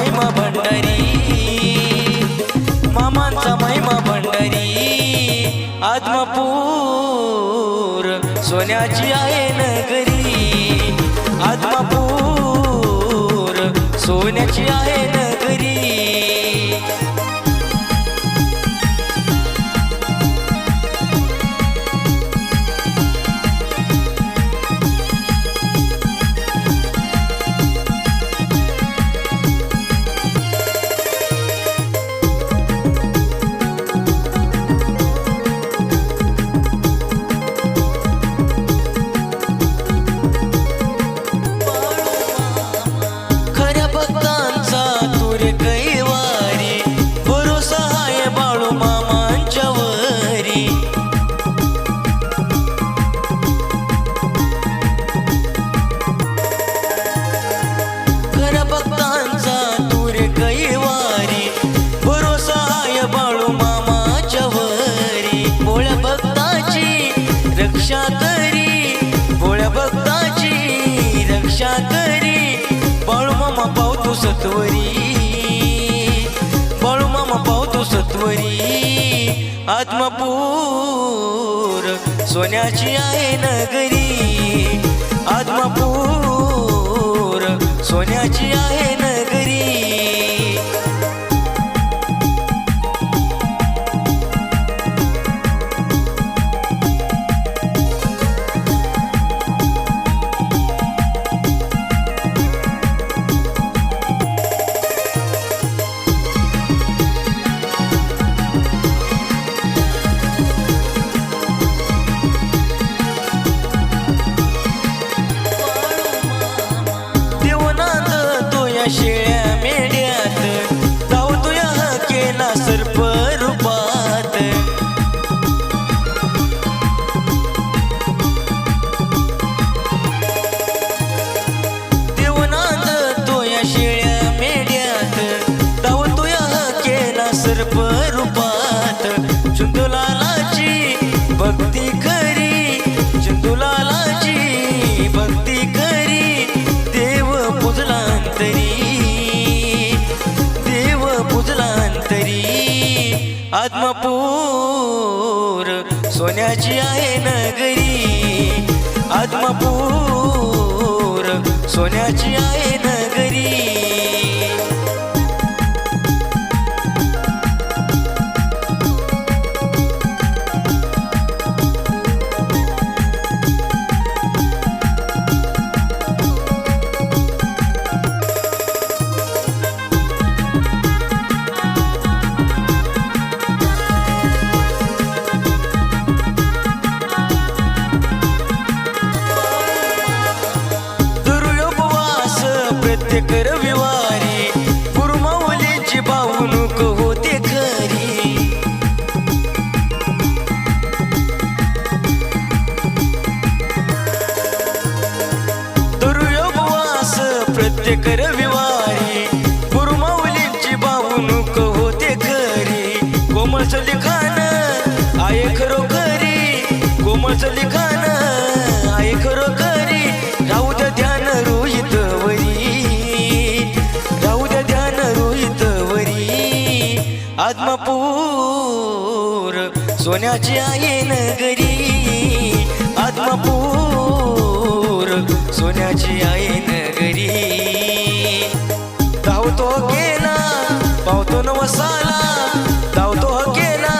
महिमा भंडारी. मामांचा महिमा भंडारी. आत्मापूर सोन्याची आहे नगरी. आत्मापूर सोन्याची आहे भक्ताची करी बाळू मामा पावतो सत्वरी. बाळू मामा पावतो सत्वरी. आत्मपूर सोन्याची आहे नगरी. आत्मपूर सोन्याची आहे नगरी. चंदुलालाची भक्ती करी चंदुलालाची भक्ती करी देव पुजलांतरी देव पुजलांतरी आत्मपूर सोन्याची आहे नगरी आत्मपूर सोन्याची आहे प्रत्येक विवारी गुरुमाऊलीची भावणूक होते खरी. दुर्योगवास प्रत्येक रविवारी गुरुमाऊलीची भावणूक होते खरी. कोमळच लिखाण आहे खरोखरी. कोमळच लिखाण आत्मपूर. सोन्याची आहे नगरी आत्मापूर. सोन्याची आहे नगरी. धावतो गेला पावतो नवसाला. धावतो गेला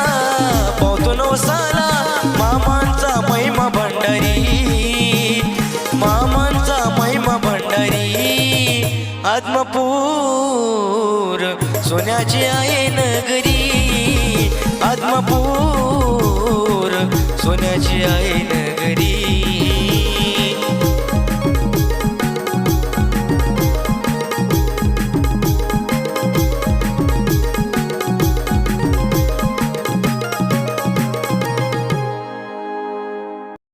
पावतो नवसाला. मामांचा महिमा भंडारी. मामांचा महिमा भंडारी. आत्मपूर. सोन्याची आहे नगरी. आत्मपूर. सोन्याची आईने